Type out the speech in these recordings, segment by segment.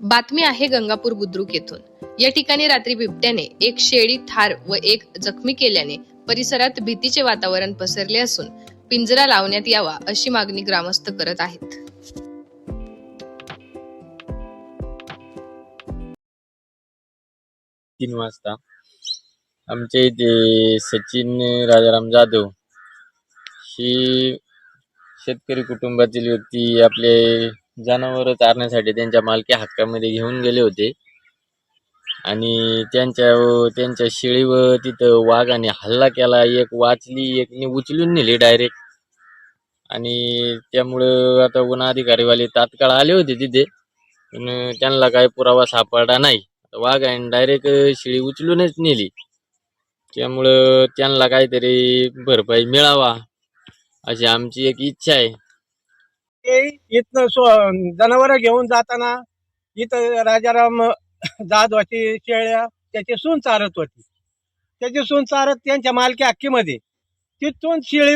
बातमी आहे गंगापूर बुद्रुक येथून. या ठिकाणी रात्री बिबट्याने एक शेळी ठार व एक जखमी केल्याने परिसरात भीतीचे वातावरण पसरले असून पिंजरा लावण्यात यावा अशी मागणी ग्रामस्थ करत आहेत. तीन वाजता. आमच्या इथे सचिन राजाराम जाधव ही शेतकरी कुटुंबातील व्यक्ती आपले जनावर चारण्यासाठी त्यांच्या मालकी हक्कामध्ये घेऊन गेले होते. आणि त्यांच्या त्यांच्या शेळीवर तिथं वाघाने हल्ला केला. एक वाचली एकने उचलून नेली डायरेक्ट आणि त्यामुळं आता वन अधिकारीवाले तात्काळ आले होते तिथे. पण त्यांना काही पुरावा सापडला नाही. वाघाने डायरेक्ट शेळी उचलूनच नेली. त्यामुळं त्यांना काहीतरी भरपाई मिळावा अशी आमची एक इच्छा आहे. ते इथनं जनावर घेऊन जाताना इथं राजाराम जाधवाची शेळ्या त्याची सून चारत होती. त्याची सून चारत त्यांच्या मालकी अक्कीमध्ये तिथून शेळी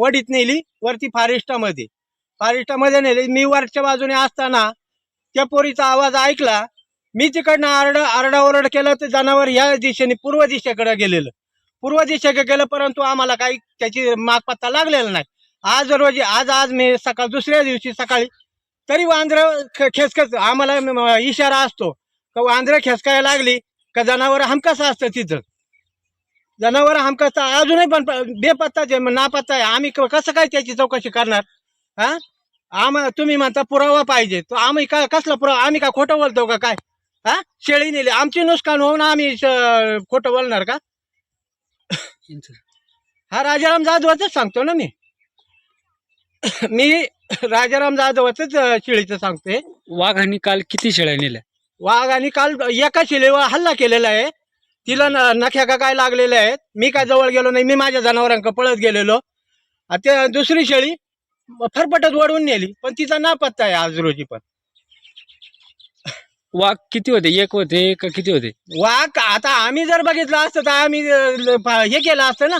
वडीत नेली वरती फारिस्टामध्ये फारिस्टामध्ये नेली. मी वरच्या बाजूने असताना त्या पोरीचा आवाज ऐकला. मी तिकडनं आरड आरडाओरड केलं तर जनावर ह्या दिशेने पूर्व दिशेकडे गेलेलं. पूर्व दिशेकडे गेलं परंतु आम्हाला काही त्याची मागपत्ता लागलेला नाही. आज रोजी आज आज मी सकाळ दुसऱ्या दिवशी सकाळी तरी वांद्र खेचकच आम्हाला इशारा असतो. का वांद्र खेचकायला लागली का जनावर हमकस असतं तिथं. जनावर हमकस अजूनही पण आहे मग नापत्ता आहे आम्ही क- कसं काय त्याची चौकशी करणार? हा? आम तुम्ही म्हणता पुरावा पाहिजे. तो आम्ही काय कसला पुरावा? आम्ही काय खोटं बोलतो का काय? हा? शेळी नेली. आमची नुकसान होऊन आम्ही खोटं बोलणार का? हा राजाराम जाधवाच सांगतो ना मी. मी राजाराम जाधवाच शेळीचं सांगतोय. वाघांनी काल किती शेळ्या नेल्या? वाघ आणि काल एका शिलेवर हल्ला केलेला आहे. तिला न- नख्या का काय लागलेल्या आहेत? मी काय जवळ गेलो नाही मी माझ्या जनावरांक पळत गेलेलो. आणि ते दुसरी शेळी फरफटत वडवून नेली पण तिचा ना पत्ता आहे आज रोजी पण. वाघ किती होते? एक होते का किती होते? वाघ आता आम्ही जर बघितलं असतं तर आम्ही अं, ल- प- हे केलं असतं ना.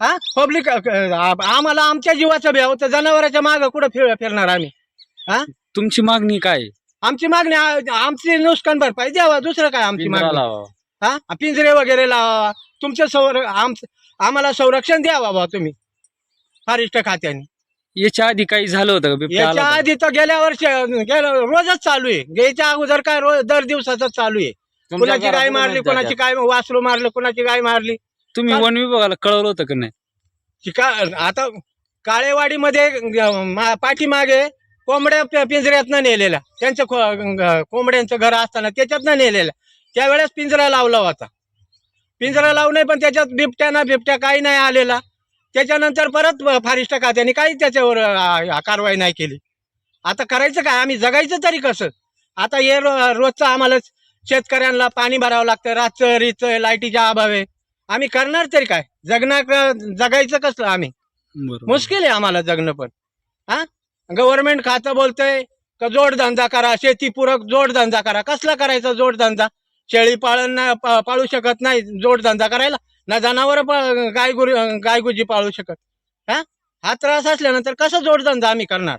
हा? पब्लिक आम्हाला आमच्या जीवाचं भ्याव तर जनावराच्या मागं कुठं फिर फिरणार आम्ही? तुमची मागणी काय? आमची मागणी आ- आमची नुकसान भरपाई द्यावा दुसरं काय आमची मागणी? लावावा. हा? पिंजरे वगैरे लावा. तुमचं संर आम आम्हाला संरक्षण द्यावा बा तुम्ही फारिस्ट खात्याने. याच्या आधी काही झालं होतं का? बिबट्या आला याच्या होता? आधी तर गेल्या वर्षी गेल्या रोजच चालू आहे. याच्या अगोदर काय रोज दर दिवसाच चालू आहे. तुमच्या कुणाची गाय घरापुढे मारली कुणाची काय वासरू मारलं कुणाची गाय मारली? तुम्ही वन विभागाला कळवलं होतं का नाही? शिका आता काळेवाडीमध्ये मा- पाठीमागे कोंबड्या प- पिंजऱ्यातनं नेलेल्या. त्यांचं खो- ग- कोंबड्यांचं घर असताना त्याच्यातनं नेलेल्या. त्यावेळेस पिंजरा लावला होता. पिंजरा लावू नये पण त्याच्यात बिबट्या ना बिबट्या काही नाही आलेला. त्याच्यानंतर परत फारिस्ट खात्याने काही त्याच्यावर कारवाई नाही केली. आता करायचं काय? आम्ही जगायचं तरी कसं? आता हे रो- रोजचं आम्हाला शेतकऱ्यांना पाणी भरावं लागतं. रातचं रिचं लाईटीच्या अभावे. आम्ही करणार तरी काय? जगणार जगायचं कसं आम्ही? मुश्किल आहे आम्हाला जगणं पण. हा? गव्हर्नमेंट खातं बोलतंय का जोडधंदा करा शेतीपूरक जोडधंदा करा. कसला करायचा जोडधंदा शेळी पाळण पाळू शकत नाही जोडधंदा करायला. ना जनावर गाय गुरु गाय गुजी पाळू शकत. हा? हा त्रास असल्यानंतर कसा जोडधंदा आम्ही करणार?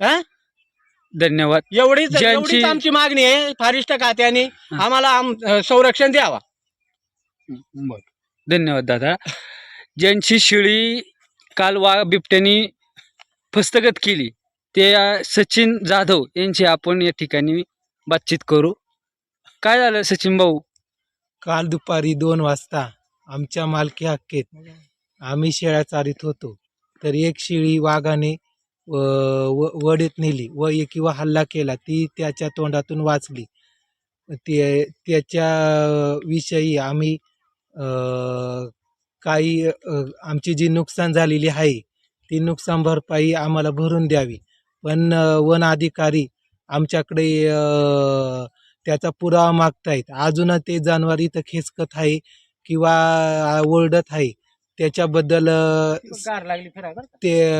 हा? धन्यवाद. एवढीच एवढीच आमची मागणी आहे फारिस्ट खात्याने आम्हाला आम- संरक्षण द्यावा. धन्यवाद दादा. ज्यांची शेळी काल वा बिबट्यानी फस्तगत केली ते अ, सचिन जाधव यांची आपण या ठिकाणी बातचीत करू. काय झालं सचिन भाऊ? काल दुपारी दोन वाजता आमच्या मालकी हक्केत आम्ही शेळ्या चारित होतो. तर एक शेळी वाघाने अ, व वडीत नेली व किंवा हल्ला केला. ती त्याच्या तोंडातून वाचली. ते त्याच्या विषयी आम्ही काही आमची जी नुकसान झालेली आहे ती नुकसान भरपाई आम्हाला भरून द्यावी. पण वन अधिकारी आमच्याकडे त्याचा पुरावा मागतायत. अजून ते जनावर इथं खेचकत आहे किंवा ओरडत आहे. त्याच्याबद्दल ते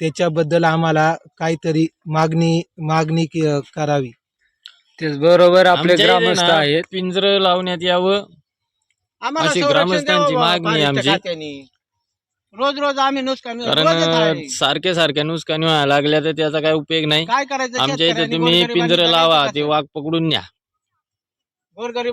त्याच्याबद्दल आम्हाला काहीतरी मागणी मागणी के- करावी. त्याचबरोबर आपले ग्रामस्थ आहेत. पिंजरं लावण्यात यावं. आम्हाला अशी संरक्षण ग्रामस्थांची द्यावं बा मागणी आहे आमची. खात्याने. रोज रोज आम्ही नुसकान रोजच कारण. सारखे सारख्या नुसकानी व्हायला लागल्या तर त्याचा काय उपयोग नाही काय करायचं आमच्या इथे शेतकऱ्यांनी, तुम्ही गोरगरिबांनी पिंजरं लावा? ते वाघ पकडून न्या गोरगरिबांनी